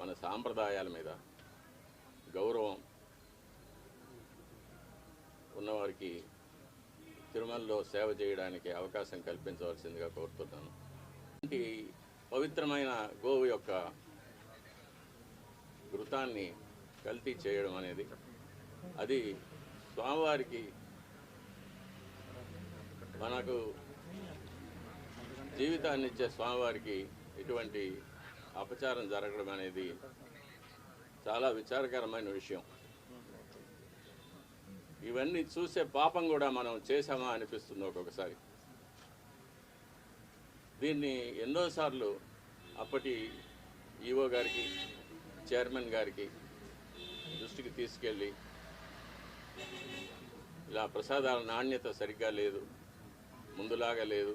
మన సాంప్రదాయాల మీద గౌరవం ఉన్నవారికి తిరుమలలో సేవ చేయడానికి అవకాశం కల్పించవలసిందిగా కోరుతున్నాను. ఇలాంటి పవిత్రమైన గోవు యొక్క ఘృతాన్ని కల్తీ చేయడం అనేది అది స్వామివారికి మనకు జీవితాన్ని ఇచ్చే స్వామివారికి ఇటువంటి అపచారం జరగడం అనేది చాలా విచారకరమైన విషయం. ఇవన్నీ చూసే పాపం కూడా మనం చేశామా అనిపిస్తుంది ఒక్కొక్కసారి. దీన్ని ఎన్నోసార్లు అప్పటి ఈఓ గారికి చైర్మన్ గారికి దృష్టికి తీసుకెళ్ళి ఇలా ప్రసాదాల నాణ్యత సరిగ్గా లేదు ముందులాగా లేదు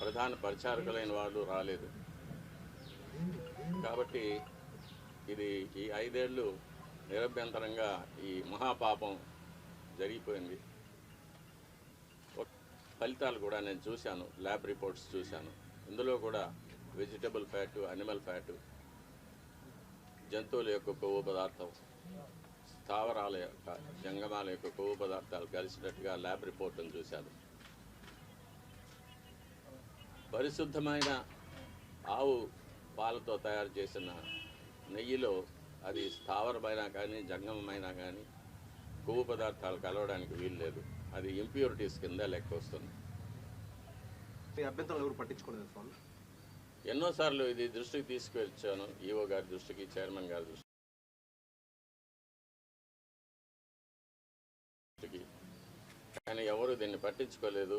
ప్రధాన పరిచారకులైన వాళ్ళు రాలేదు. కాబట్టి ఇది ఈ ఐదేళ్ళు నిరభ్యంతరంగా ఈ మహాపాపం జరిగిపోయింది. ఫలితాలు కూడా నేను చూశాను ల్యాబ్ రిపోర్ట్స్ చూశాను. ఇందులో కూడా వెజిటబుల్ ఫ్యాటు అనిమల్ ఫ్యాటు జంతువుల యొక్క కొవ్వు పదార్థం స్థావరాల యొక్క జంగమాల యొక్క కొవ్వు పదార్థాలు కలిసినట్టుగా ల్యాబ్ రిపోర్ట్ను చూశాను. పరిశుద్ధమైన ఆవు పాలతో తయారు చేసిన నెయ్యిలో అది స్థావరమైనా కానీ జంగమమైనా కానీ కొవ్వు పదార్థాలు కలవడానికి వీలు లేదు. అది ఇంప్యూరిటీస్ కింద లెక్క వస్తుంది. అభ్యంతరాలు ఎవరు పట్టించుకోలేదు స్వామి? ఎన్నోసార్లు ఇది దృష్టికి తీసుకువచ్చాను. ఈఓ గారి దృష్టికి చైర్మన్ గారి దృష్టికి. కానీ ఎవరు దీన్ని పట్టించుకోలేదు.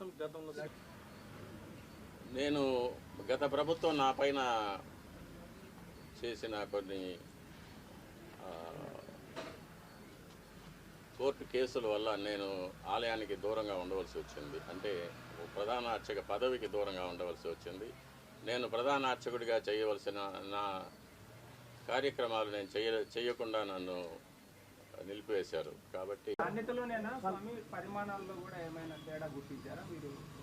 గతంలో నేను గత ప్రభుత్వం నా పైన చేసిన కొన్ని కోర్టు కేసుల వల్ల నేను ఆలయానికి దూరంగా ఉండవలసి వచ్చింది. అంటే ప్రధాన అర్చక పదవికి దూరంగా ఉండవలసి వచ్చింది. నేను ప్రధాన అర్చకుడిగా చేయవలసిన నా కార్యక్రమాలు నేను చేయ చేయకుండా నన్ను నిలిపివేశారు. కాబట్టి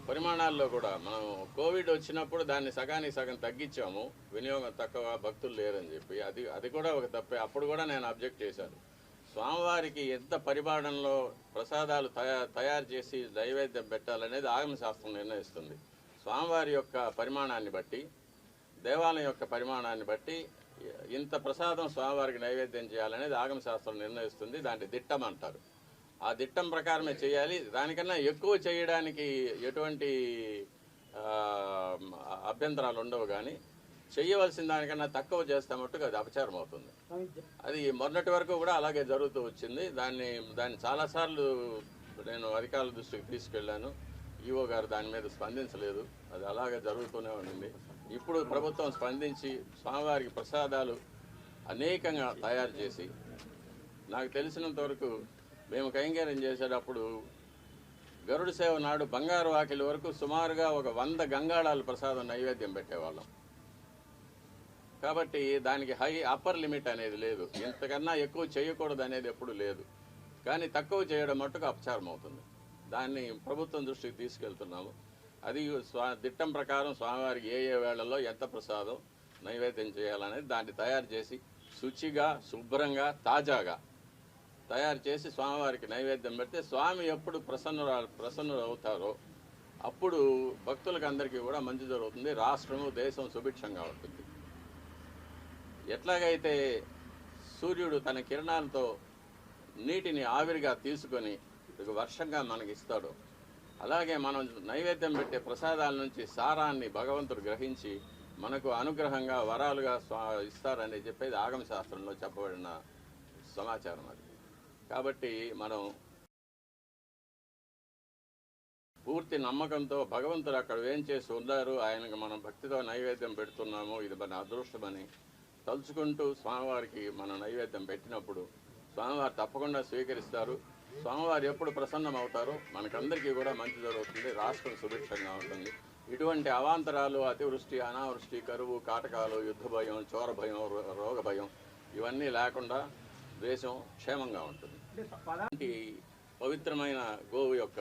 పరిమాణాల్లో కూడా మనం కోవిడ్ వచ్చినప్పుడు దాన్ని సగానికి సగం తగ్గించాము. వినియోగం తక్కువ భక్తులు లేరని చెప్పి. అది అది కూడా ఒక తప్పే. అప్పుడు కూడా నేను అబ్జెక్ట్ చేశాను. స్వామివారికి ఎంత పరిమాణంలో ప్రసాదాలు తయా తయారు చేసి నైవేద్యం పెట్టాలనేది ఆగమ శాస్త్రం నిర్ణయిస్తుంది. స్వామివారి యొక్క పరిమాణాన్ని బట్టి దేవాలయం యొక్క పరిమాణాన్ని బట్టి ఇంత ప్రసాదం స్వామివారికి నైవేద్యం చేయాలనేది ఆగమ శాస్త్రం నిర్ణయిస్తుంది దాన్ని దిట్టం అంటారు. ఆ దిట్టం ప్రకారమే చేయాలి. దానికన్నా ఎక్కువ చేయడానికి ఎటువంటి అభ్యంతరాలు ఉండవు కానీ చేయవలసిన దానికన్నా తక్కువ చేస్తే మట్టుకు అది అపచారం అవుతుంది. అది మొన్నటి వరకు కూడా అలాగే జరుగుతూ వచ్చింది. దాన్ని దాన్ని చాలాసార్లు నేను అధికారుల దృష్టికి తీసుకెళ్ళాను. ఈవో గారు దాని మీద స్పందించలేదు. అది అలాగే జరుగుతూనే ఉండింది. ఇప్పుడు ప్రభుత్వం స్పందించి స్వామివారికి ప్రసాదాలు అనేకంగా తయారు చేసి నాకు తెలిసినంత వరకు మేము కైంకర్యం చేసేటప్పుడు గరుడు సేవ నాడు బంగారు వాకిలి వరకు సుమారుగా ఒక వంద గంగాళాలు ప్రసాదం నైవేద్యం పెట్టేవాళ్ళం. కాబట్టి దానికి హై అప్పర్ లిమిట్ అనేది లేదు. ఇంతకన్నా ఎక్కువ చేయకూడదు అనేది ఎప్పుడు లేదు. కానీ తక్కువ చేయడం మట్టుకు అపచారం అవుతుంది. దాన్ని ప్రభుత్వం దృష్టికి తీసుకెళ్తున్నాము. అది స్వా దిట్టం ప్రకారం స్వామివారికి ఏ ఏ వేళల్లో ఎంత ప్రసాదం నైవేద్యం చేయాలనేది దాన్ని తయారు చేసి శుచిగా శుభ్రంగా తాజాగా తయారు చేసి స్వామివారికి నైవేద్యం పెడితే స్వామి ఎప్పుడు ప్రసన్నురా ప్రసన్నులు అవుతారో అప్పుడు భక్తులకు అందరికీ కూడా మంచి జరుగుతుంది. రాష్ట్రము దేశం సుభిక్షంగా ఉంటుంది. ఎట్లాగైతే సూర్యుడు తన కిరణాలతో నీటిని ఆవిరిగా తీసుకొని వర్షంగా మనకి ఇస్తాడు అలాగే మనం నైవేద్యం పెట్టే ప్రసాదాల నుంచి సారాన్ని భగవంతుడు గ్రహించి మనకు అనుగ్రహంగా వరాలుగా స్వా ఇస్తారని చెప్పేది ఆగమ శాస్త్రంలో చెప్పబడిన సమాచారం అది. కాబట్టి మనం పూర్తి నమ్మకంతో భగవంతుడు అక్కడ ఏం చేసి ఉన్నారు ఆయనకు మనం భక్తితో నైవేద్యం పెడుతున్నాము ఇది మన అదృష్టమని తలుచుకుంటూ స్వామివారికి మనం నైవేద్యం పెట్టినప్పుడు స్వామివారు తప్పకుండా స్వీకరిస్తారు. స్వామివారు ఎప్పుడు ప్రసన్నం అవుతారో మనకందరికీ కూడా మంచి జరుగుతుంది. రాష్ట్రం సుభిక్షంగా ఉంటుంది. ఇటువంటి అవాంతరాలు అతివృష్టి అనావృష్టి కరువు కాటకాలు యుద్ధ భయం చోర భయం రో- రోగ భయం ఇవన్నీ లేకుండా దేశం క్షేమంగా ఉంటుంది. అలాంటి పవిత్రమైన గోవు యొక్క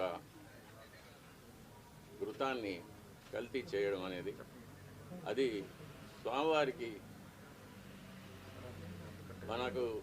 ఘృతాన్ని కల్తీ చేయడం అనేది అది స్వామివారికి మనకు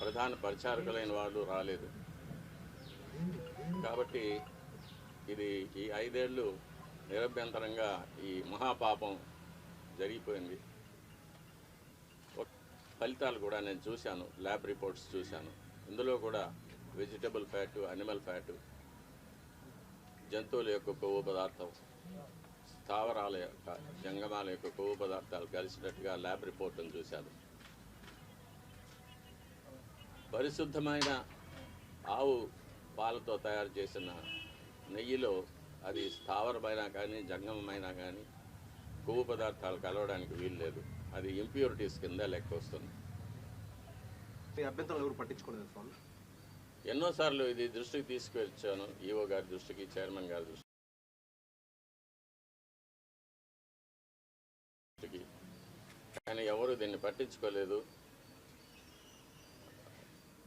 ప్రధాన పరిచారకులైన వాళ్ళు రాలేదు. కాబట్టి ఇది ఈ ఐదేళ్ళు నిరభ్యంతరంగా ఈ మహాపాపం జరిగిపోయింది. ఒక- ఫలితాలు కూడా నేను చూశాను ల్యాబ్ రిపోర్ట్స్ చూశాను. ఇందులో కూడా వెజిటబుల్ ఫ్యాటు అనిమల్ ఫ్యాటు జంతువుల యొక్క కొవ్వు పదార్థం స్థావరాల యొక్క జంగమాల యొక్క కొవ్వు పదార్థాలు కలిసినట్టుగా ల్యాబ్ రిపోర్ట్ను చూశాను. పరిశుద్ధమైన ఆవు పాలతో తయారు చేసిన నెయ్యిలో అది స్థావరమైనా కానీ జంగమమైనా కానీ కొవ్వు పదార్థాలు కలవడానికి వీలు లేదు. అది ఇంప్యూరిటీస్ కింద లెక్క వస్తుంది. అభ్యంతరాలు ఎవరు పట్టించుకోలేదు స్వామి? ఎన్నోసార్లు ఇది దృష్టికి తీసుకొచ్చాను ఈఓ గారి దృష్టికి చైర్మన్ గారి దృష్టికి. కానీ ఎవరు దీన్ని పట్టించుకోలేదు.